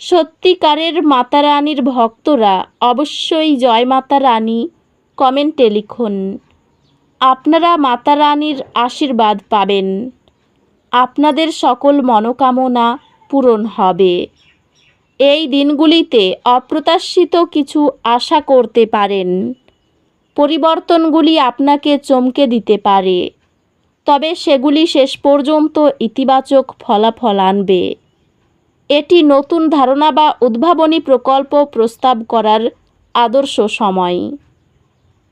সত্যিকারের মাতা রানীর ভক্তরা অবশ্যই জয় মাতা রানী কমেন্টে লিখুন। আপনারা মাতা রানীর আশীর্বাদ পাবেন। আপনাদের সকল মনোকামনা পূরণ হবে। এই দিনগুলিতে অপ্রত্যাশিত কিছু আশা করতে পারেন। পরিবর্তনগুলি আপনাকে চমকে দিতে পারে। তবে সেগুলি শেষ পর্যন্ত ইতিবাচক ফলাফল আনবে। এটি নতুন ধারণা বা উদ্ভাবনী প্রকল্প প্রস্তাব করার আদর্শ সময়।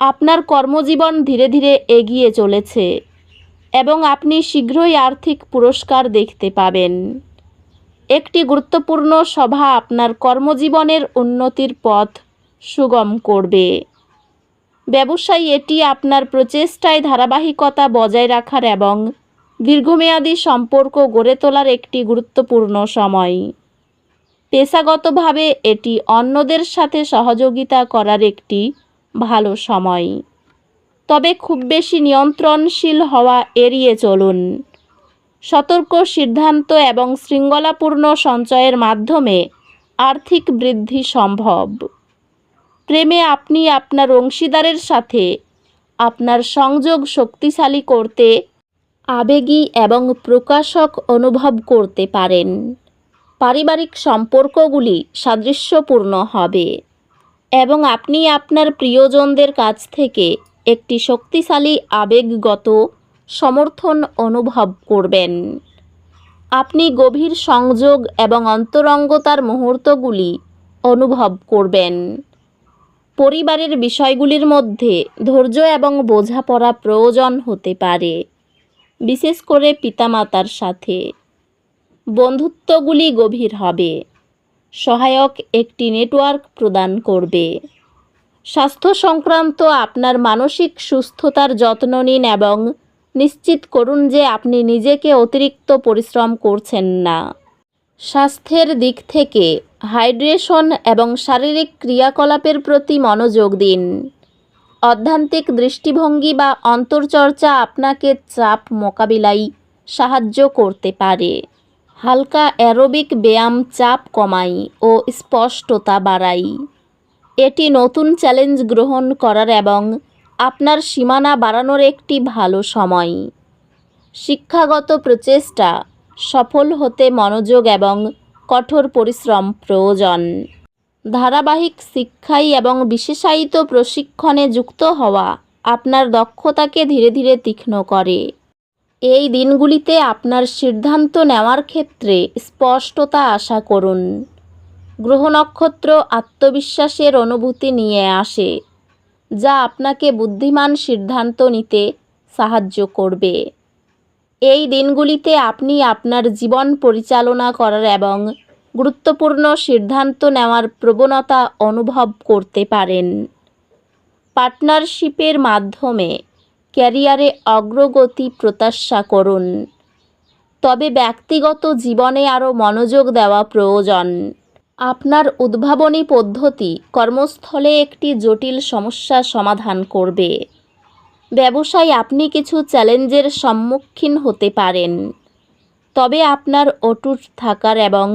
আপনার কর্মজীবন ধীরে ধীরে এগিয়ে চলেছে এবং আপনি শীঘ্রই আর্থিক পুরস্কার দেখতে পাবেন। একটি গুরুত্বপূর্ণ সভা আপনার কর্মজীবনের উন্নতির পথ সুগম করবে। ব্যবসায়ী এটি আপনার প্রচেষ্টায় ধারাবাহিকতা বজায় রাখার এবং দীর্ঘমেয়াদী সম্পর্ক গড়ে তোলার একটি গুরুত্বপূর্ণ সময়। পেশাগতভাবে এটি অন্যদের সাথে সহযোগিতা করার একটি ভালো সময়। তবে খুব বেশি নিয়ন্ত্রণশীল হওয়া এড়িয়ে চলুন। সতর্ক সিদ্ধান্ত এবং শৃঙ্খলাপূর্ণ সঞ্চয়ের মাধ্যমে আর্থিক বৃদ্ধি সম্ভব। প্রেমে আপনি আপনার অংশীদারের সাথে আপনার সংযোগ শক্তিশালী করতে আবেগী এবং প্রকাশক অনুভব করতে পারেন। পারিবারিক সম্পর্কগুলি সাদৃশ্যপূর্ণ হবে এবং আপনি আপনার প্রিয়জনদের কাছ থেকে একটি শক্তিশালী, আবেগগত সমর্থন অনুভব করবেন। আপনি গভীর সংযোগ এবং অন্তরঙ্গতার মুহূর্তগুলি অনুভব করবেন। পরিবারের বিষয়গুলির মধ্যে ধৈর্য এবং বোঝাপড়া প্রয়োজন হতে পারে। বিশেষ করে পিতামাতার সাথে। বন্ধুত্বগুলি গভীর হবে। সহায়ক একটি নেটওয়ার্ক প্রদান করবে। স্বাস্থ্য সংক্রান্ত আপনার মানসিক সুস্থতার যত্ন নিন এবং নিশ্চিত করুন যে আপনি নিজেকে অতিরিক্ত পরিশ্রম করছেন না। স্বাস্থ্যের দিক থেকে হাইড্রেশন এবং শারীরিক ক্রিয়াকলাপের প্রতি মনোযোগ দিন। অধ্যান্তিক দৃষ্টিভঙ্গি বা অন্তর্চর্চা আপনাকে চাপ মোকাবিলায় সাহায্য করতে পারে। হালকা অ্যারোবিক ব্যায়াম চাপ কমাই ও স্পষ্টতা বাড়াই এটি নতুন চ্যালেঞ্জ গ্রহণ করার এবং আপনার সীমানা বাড়ানোর একটি ভালো সময়। শিক্ষাগত প্রচেষ্টা, সফল হতে মনোযোগ এবং কঠোর পরিশ্রম প্রয়োজন। ধারাবাহিক শিক্ষাই এবং বিশেষায়িত প্রশিক্ষণে যুক্ত হওয়া আপনার দক্ষতাকে ধীরে ধীরে তীক্ষ্ণ করে। এই দিনগুলিতে আপনার সিদ্ধান্ত নেওয়ার ক্ষেত্রে স্পষ্টতা আশা করুন। গ্রহ নক্ষত্র আত্মবিশ্বাসের অনুভূতি নিয়ে আসে, যা আপনাকে বুদ্ধিমান সিদ্ধান্ত নিতে সাহায্য করবে। এই দিনগুলিতে আপনি আপনার জীবন পরিচালনা করার এবং গুরুত্বপূর্ণ সিদ্ধান্ত নেওয়ার প্রবণতা অনুভব করতে পারেন। পার্টনারশিপের মাধ্যমে ক্যারিয়ারে অগ্রগতি প্রত্যাশা করুন। তবে ব্যক্তিগত জীবনে আরও মনোযোগ দেওয়া প্রয়োজন। আপনার উদ্ভাবনী পদ্ধতি কর্মস্থলে একটি জটিল সমস্যা সমাধান করবে। ব্যবসায় আপনি কিছু চ্যালেঞ্জের সম্মুখীন হতে পারেন। তবে আপনার অটুট থাকার এবং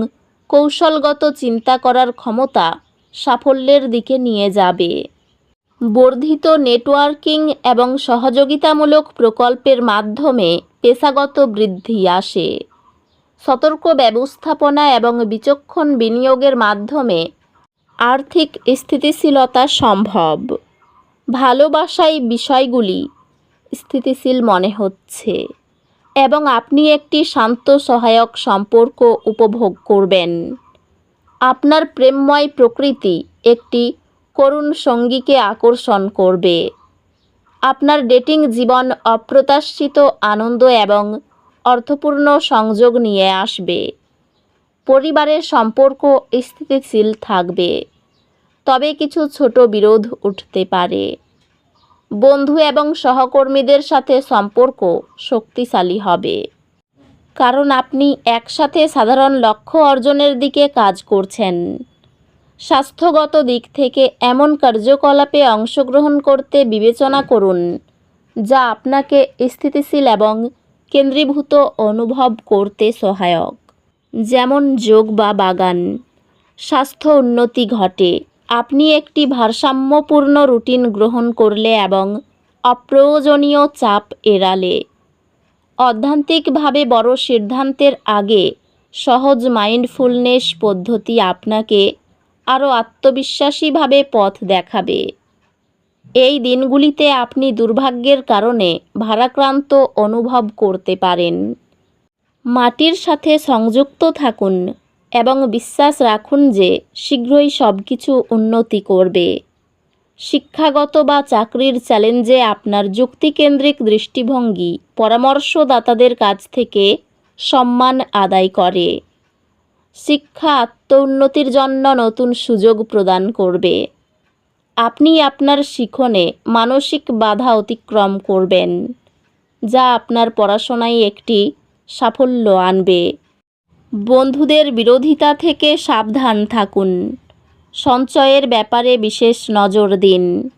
কৌশলগত চিন্তা করার ক্ষমতা সাফল্যের দিকে নিয়ে যাবে। বর্ধিত নেটওয়ার্কিং এবং সহযোগিতামূলক প্রকল্পের মাধ্যমে পেশাগত বৃদ্ধি আসে। সতর্ক ব্যবস্থাপনা এবং বিচক্ষণ বিনিয়োগের মাধ্যমে আর্থিক স্থিতিশীলতা সম্ভব। ভালোবাসায় বিষয়গুলি স্থিতিশীল মনে হচ্ছে। এবং আপনি একটি শান্ত সহায়ক সম্পর্ক উপভোগ করবেন। আপনার প্রেমময় প্রকৃতি একটি করুণ সঙ্গীকে আকর্ষণ করবে। আপনার ডেটিং জীবন অপ্রত্যাশিত আনন্দ এবং অর্থপূর্ণ সংযোগ নিয়ে আসবে। পরিবারের সম্পর্ক স্থিতিশীল থাকবে। তবে কিছু ছোট বিরোধ উঠতে পারে। বন্ধু এবং সহকর্মীদের সাথে সম্পর্ক শক্তিশালী হবে। কারণ আপনি একসাথে সাধারণ লক্ষ্য অর্জনের দিকে কাজ করছেন। স্বাস্থ্যগত দিক থেকে এমন কার্যকলাপে অংশগ্রহণ করতে বিবেচনা করুন, যা আপনাকে স্থিতিশীল এবং কেন্দ্রীভূত অনুভব করতে সহায়ক। যেমন যোগ বা বাগান, স্বাস্থ্য উন্নতি ঘটে আপনি একটি ভারসাম্যপূর্ণ রুটিন গ্রহণ করলে এবং অপ্রয়োজনীয় চাপ এড়ালে। অধ্যান্তিকভাবে বড় সিদ্ধান্তের আগে সহজ মাইন্ডফুলনেস পদ্ধতি আপনাকে আরও আত্মবিশ্বাসীভাবে পথ দেখাবে। এই দিনগুলিতে আপনি দুর্ভাগ্যের কারণে ভারাক্রান্ত অনুভব করতে পারেন। মাটির সাথে সংযুক্ত থাকুন। এবং বিশ্বাস রাখুন যে শীঘ্রই সব কিছু উন্নতি করবে। শিক্ষাগত বা চাকরির চ্যালেঞ্জে আপনার যুক্তিকেন্দ্রিক দৃষ্টিভঙ্গি পরামর্শদাতাদের কাছ থেকে সম্মান আদায় করে। শিক্ষা আত্মোন্নতির জন্য নতুন সুযোগ প্রদান করবে। আপনি আপনার শিখনে মানসিক বাধা অতিক্রম করবেন, যা আপনার পড়াশোনায় একটি সাফল্য আনবে। বন্ধুদের বিরোধিতা থেকে সাবধান থাকুন। সঞ্চয়ের ব্যাপারে বিশেষ নজর দিন।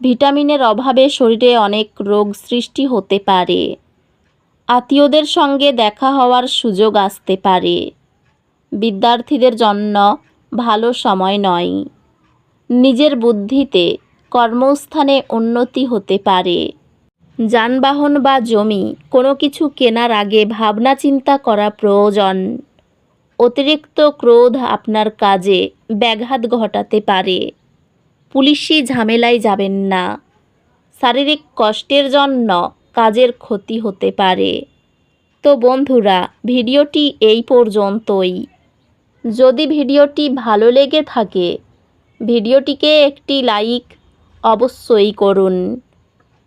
ভিটামিনের অভাবে শরীরে অনেক রোগ সৃষ্টি হতে পারে। আত্মীয়দের সঙ্গে দেখা হওয়ার সুযোগ আসতে পারে। বিদ্যার্থীদের জন্য ভালো সময় নয়। নিজের বুদ্ধিতে কর্মস্থানে উন্নতি হতে পারে। যানবাহন বা জমি, কোনো কিছু কেনার আগে ভাবনা চিন্তা করা প্রয়োজন। অতিরিক্ত ক্রোধ আপনার কাজে ব্যাঘাত ঘটাতে পারে। পুলিশি ঝামেলায় যাবেন না। শারীরিক কষ্টের জন্য কাজের ক্ষতি হতে পারে। তো বন্ধুরা, ভিডিওটি এই পর্যন্তই। যদি ভিডিওটি ভালো লেগে থাকে, ভিডিওটিকে একটি লাইক অবশ্যই করুন।